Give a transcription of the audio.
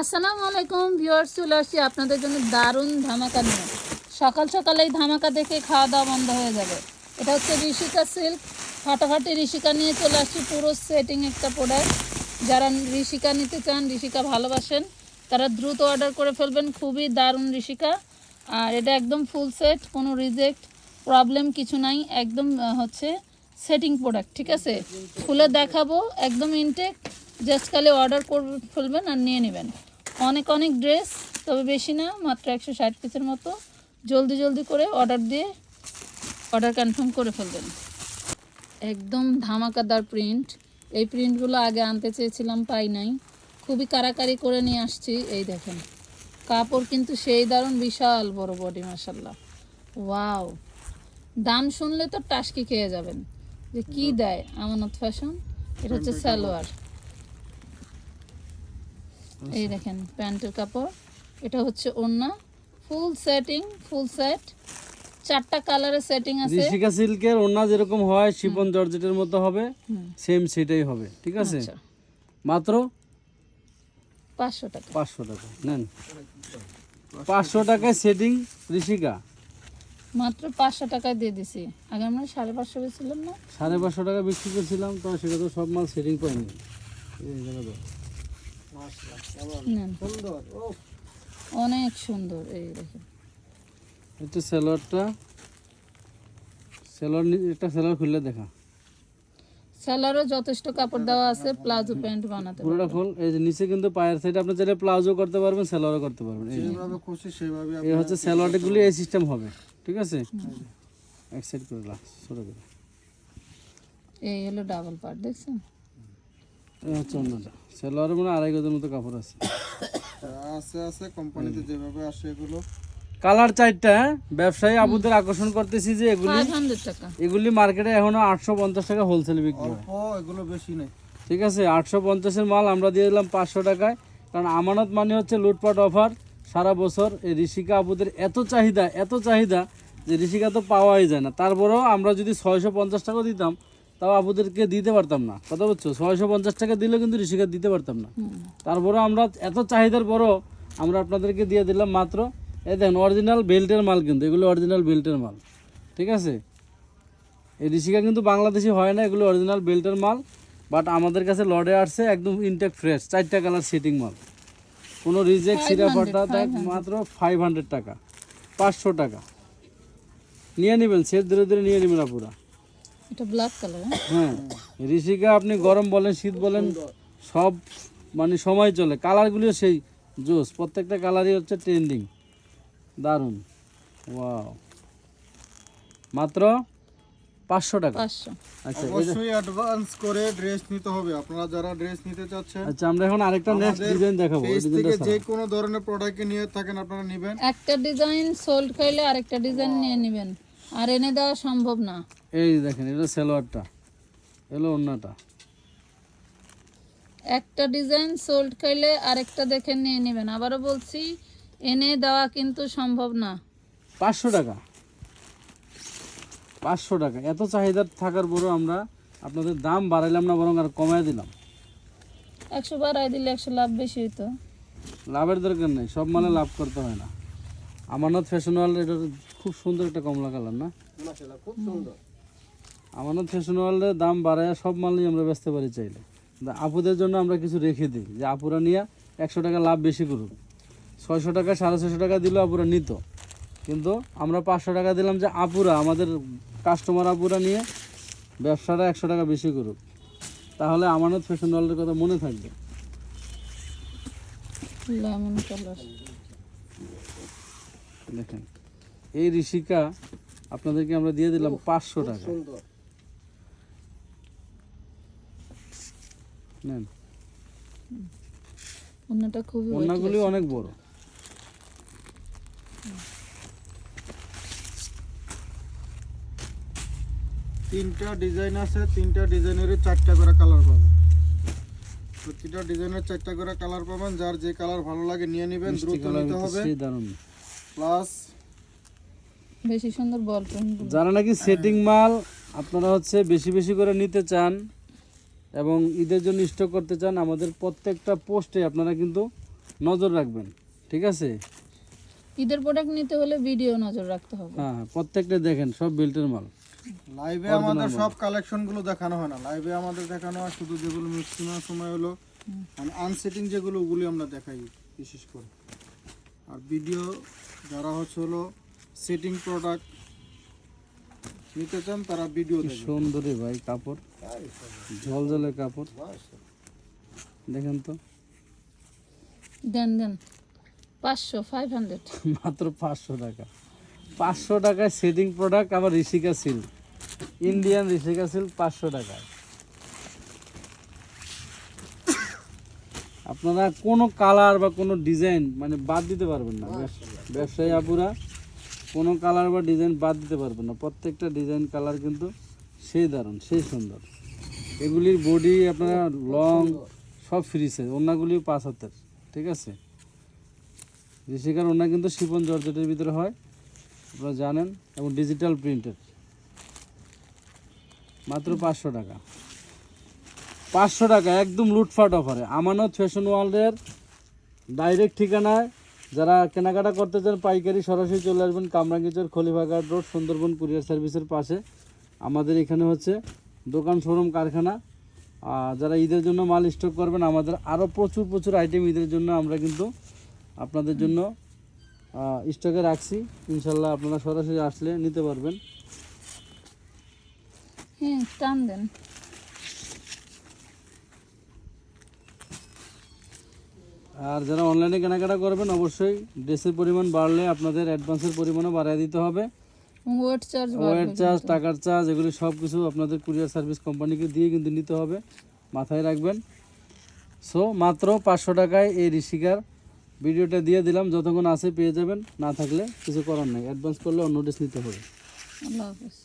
আসসালামু আলাইকুম ভিউয়ার্স, চলে আসছি আপনাদের জন্য দারুণ ধামাকা নিয়ে। সকাল সকাল এই ধামাকা দেখে খাওয়া দাওয়া বন্ধ হয়ে যাবে। এটা হচ্ছে ঋষিকা সিল্ক। ফাটাফাটি ঋষিকা নিয়ে চলে আসছি পুরো সেটিং একটা প্রোডাক্ট যারা ঋষিকা নিতে চান, ঋষিকা ভালোবাসেন, তারা দ্রুত অর্ডার করে ফেলবেন। খুবই দারুণ ঋষিকা। আর এটা একদম ফুল সেট কোনো রিজেক্ট প্রবলেম কিছু নাই। একদম হচ্ছে সেটিং প্রোডাক্ট ঠিক আছে? খুলে দেখাবো, একদম ইনটেক জাস্ট খালি অর্ডার করে ফেলবেন আর নিয়ে নেবেন। অনেক অনেক ড্রেস তবে বেশি না মাত্র একশো ষাট পিসের মতো। জলদি জলদি করে অর্ডার দিয়ে অর্ডার কনফার্ম করে ফেলবেন। একদম ধামাকাদার প্রিন্ট এই প্রিন্টগুলো আগে আনতে চেয়েছিলাম পাই নাই। খুবই কারাকারি করে নিয়ে আসছি এই দেখেন। কাপড় কিন্তু সেই দারুণ বিশাল বড় বডি মাসাল্লাহ ওয়াও দাম শুনলে তো টাসকি খেয়ে যাবেন। যে কি দেয় আমানত ফ্যাশন এটা হচ্ছে সালোয়ার। এই দেখেন প্যান্টের কাপড়। এটা হচ্ছে ওড়না। ফুল সেটিং ফুল সেট চারটা কালারের সেটিং আছে। ঋষিকা সিল্কের ওড়না যেরকম হয় শিপন জর্জেটের মতো হবে সেম সেটাই হবে ঠিক আছে? আচ্ছা। মাত্র? পাঁচশো টাকা। পাঁচশো টাকা নেন। পাঁচশো টাকায় সেটিং ঋষিকা? মাত্র পাঁচশো টাকায় দিয়ে দিছি। আগে আমরা সাড়ে পাঁচশো বেছিলাম না? সাড়ে পাঁচশো টাকা বিক্রি করছিলাম তো সেটা তো সব মাল সেটিং পাইনি এই জায়গা অনেক সুন্দর এই দেখেন। এটা সেলোয়ারটা। সেলোয়ার একটা সেলোয়ার খুললে দেখা। স্যালারও যথেষ্ট কাপড় দেওয়া আছে প্লাজো প্যান্ট বানাতে। পুরোটা খোল। এই যে নিচে কিন্তু পায়ের সাইডে আপনি চাইলে প্লাজো করতে পারবেন সেলোয়ারও করতে পারবেন। যেভাবে খুশি সেভাবে এই হচ্ছে স্যালোয়ারগুলি এই সিস্টেম হবে ঠিক আছে? এক সাইড করে লাগ ছোটো করে। এই হলো ডাবল পার্ট দেখছেন? মানে আড়াই গজের মতো কাপড় আছে। আছে আছে কোম্পানিতে যেভাবে আসে এগুলো। কালার চারটা হ্যাঁ? ব্যবসায়ী আবুদের আকর্ষণ করতেছি যে এগুলি এগুলি মার্কেটে এখনও আটশো পঞ্চাশ টাকা হোলসেল বিক্রি হয়। এগুলো বেশি নেই। ঠিক আছে আটশো পঞ্চাশের মাল আমরা দিয়ে দিলাম পাঁচশো টাকায়। কারণ আমানত মানে হচ্ছে লুটপাট অফার সারা বছর। এই ঋষিকা আপুদের এত চাহিদা এত চাহিদা যে ঋষিকা তো পাওয়াই যায় না। তারপরেও আমরা যদি ছয়শো পঞ্চাশ টাকা দিতাম তাও আপুদেরকে দিতে পারতাম না। কথা বলছো ছয়শো পঞ্চাশ টাকা দিলে কিন্তু ঋষিকা দিতে পারতাম না। হুম। তারপরেও আমরা এত চাহিদার পরও আমরা আপনাদেরকে দিয়ে দিলাম মাত্র এই দেখেন অরিজিনাল বেল্টের মাল কিন্তু এগুলো অরিজিনাল বেল্টের মাল। ঠিক আছে? এই ঋষিকা কিন্তু বাংলাদেশি হয় না এগুলো অরিজিনাল বেল্টের মাল বাট আমাদের কাছে লডে আসছে একদম ইনটেক ফ্রেশ চারটা কালার সেটিং মাল। কোনো রিজেক্ট সিরা ফাটা দেখ মাত্র ফাইভ হান্ড্রেড টাকা পাঁচশো টাকা। নিয়ে নেবেন সে ধীরে ধীরে নিয়ে নেবেন আপুরা। এটা ব্ল্যাক কালার হ্যাঁ? ঋষিকা আপনি গরম বলেন শীত বলেন সব মানে সময় চলে। কালারগুলিও সেই জোস প্রত্যেকটা কালারই হচ্ছে ট্রেন্ডিং দারুণ। ওয়াও মাত্র পাঁচশো টাকা। আচ্ছা অবশ্যই অ্যাডভান্স করে ড্রেস নিতে হবে। আপনারা যারা ড্রেস নিতে চাচ্ছেন আচ্ছা আমরা এখন আরেকটা নেক্সট ডিজাইন দেখাবো। ওই পেজ থেকে যে কোনো ধরনের প্রোডাক্ট নিয়ে থাকেন আপনারা নেবেন। একটা ডিজাইন সোল্ড আরেকটা ডিজাইন নিয়ে নেবেন। আর এনে দেওয়া সম্ভব না। এই দেখেন এটা সালোয়ারটা এলো অন্যটা একটা ডিজাইন সোল্ড খাইলে আরেকটা দেখে নিয়ে নেবেন। আবারও বলছি এনে দেওয়া কিন্তু সম্ভব না। পাঁচশো টাকা। পাঁচশো টাকা। এত চাহিদা থাকার পরেও আমরা আপনাদের দাম বাড়াইলাম না বরং আর কমায় দিলাম। একশো বাড়াই দিলে একশো লাভ বেশি হইতো। লাভের দরকার নেই সব মালে লাভ করতে হয় না। আমানত ফ্যাশন ওয়ার্ল্ড এটা খুব সুন্দর একটা কমলা কালার না? খুব সুন্দর। আমানত ফ্যাশন ওয়ার্ল্ডের দাম বাড়ায় সব মালই আমরা বেচতে পারি চাইলে। আপুদের জন্য আমরা কিছু রেখে দিই যে আপুরা নিয়ে একশো টাকা লাভ বেশি করুক। ছয়শো টাকা সাড়ে ছয়শো টাকা দিলেও আপুরা নিত। কিন্তু আমরা পাঁচশো টাকা দিলাম যে আপুরা আমাদের কাস্টমার আপুরা নিয়ে ব্যবসাটা একশো টাকা বেশি করুক। তাহলে আমানত ফ্যাশন ওয়ার্ল্ডের কথা মনে থাকবে। লেমন দেখেন। এই ঋষিকা আপনাদেরকে আমরা দিয়ে দিলাম পাঁচশো টাকা। নেন। খুবই অনেক বড়। তিনটা ডিজাইন আছে তিনটা ডিজাইনেরই চারটা করে কালার পাবেন। প্রতিটা ডিজাইনের চারটা করে কালার পাবেন যার যে কালার ভালো লাগে নিয়ে নেবেন দ্রুত নিতে হবে। প্লাস বেশি সুন্দর বল যারা নাকি সেটিং মাল আপনারা হচ্ছে বেশি বেশি করে নিতে চান এবং ঈদের জন্য স্টক করতে চান আমাদের প্রত্যেকটা পোস্টে আপনারা কিন্তু নজর রাখবেন ঠিক আছে? ঈদের প্রোডাক্ট নিতে হলে ভিডিও নজর রাখতে হবে। হ্যাঁ হ্যাঁ প্রত্যেকটা দেখেন সব বেল্টের মাল। লাইভে আমাদের সব কালেকশনগুলো দেখানো হয় না। লাইভে আমাদের দেখানো হয় শুধু যেগুলো ম্যাক্সিমাম সময় হলো মানে আনসেটিং যেগুলো ওগুলি আমরা দেখাই বিশেষ করে। আর ভিডিও যারা হচ্ছে হলো সেটিং প্রোডাক্ট নিতে চান তারা ভিডিও সুন্দরী ভাই কাপড়। ঝলঝলের কাপড়। দেখেন তো। দেন দেন। পাঁচশো ফাইভ হান্ড্রেড মাত্র পাঁচশো টাকা। পাঁচশো টাকায় সেটিং প্রোডাক্ট আবার Rishika silk Indian Rishika silk পাঁচশো টাকায়। আপনারা কোনো কালার বা কোনো ডিজাইন মানে বাদ দিতে পারবেন না। ব্যবস- ব্যবসায়ী আপুরা। কোনো কালার বা ডিজাইন বাদ দিতে পারবেন না। প্রত্যেকটা ডিজাইন কালার কিন্তু সেই দারুণ, সেই সুন্দর। এগুলির বডি আপনারা লং সব ফ্রি সাইজ অন্যগুলিও পাঁচ হাতের, ঠিক আছে? ঋষিকার ওনা কিন্তু শিপন জর্জেটের ভিতরে হয়, আপনারা জানেন, এবং ডিজিটাল প্রিন্টের মাত্র পাঁচশো টাকা। পাঁচশো টাকা, একদম লুটফাট অফারে আমানত ফ্যাশন ওয়ার্ল্ডের ডাইরেক্ট ঠিকানায় যারা কেনাকাটা করতে চান, পাইকারি সরাসরি চলে আসবেন কামরাঙ্গিচর খলিফাঘাট রোড, সুন্দরবন কুরিয়ার সার্ভিসের পাশে। আমাদের এখানে হচ্ছে দোকান, শোরুম, কারখানা। যারা ঈদের জন্য মাল স্টক করবেন, আমাদের আরও প্রচুর প্রচুর আইটেম ঈদের জন্য আমরা কিন্তু আপনাদের জন্য স্টকে রাখছি। ইনশাল্লাহ আপনারা সরাসরি আসলে নিতে পারবেন। হ্যাঁ টান দেন। আর যারা অনলাইনে কেনাকাটা করবেন অবশ্যই ড্রেসের পরিমাণ বাড়লে আপনাদের অ্যাডভান্সের পরিমাণও বাড়িয়ে দিতে হবে। ওয়েট চার্জ ওয়েট চার্জ টাকার চার্জ এগুলি সব কিছু আপনাদের কুরিয়ার সার্ভিস কোম্পানিকে দিয়ে কিন্তু নিতে হবে মাথায় রাখবেন। সো মাত্র পাঁচশো টাকায় এই ঋষিকার ভিডিওটা দিয়ে দিলাম যতক্ষণ আছে পেয়ে যাবেন না থাকলে কিছু করার নেই। অ্যাডভান্স করলে অন্য ড্রেস নিতে হবে। আল্লাহ হাফেজ।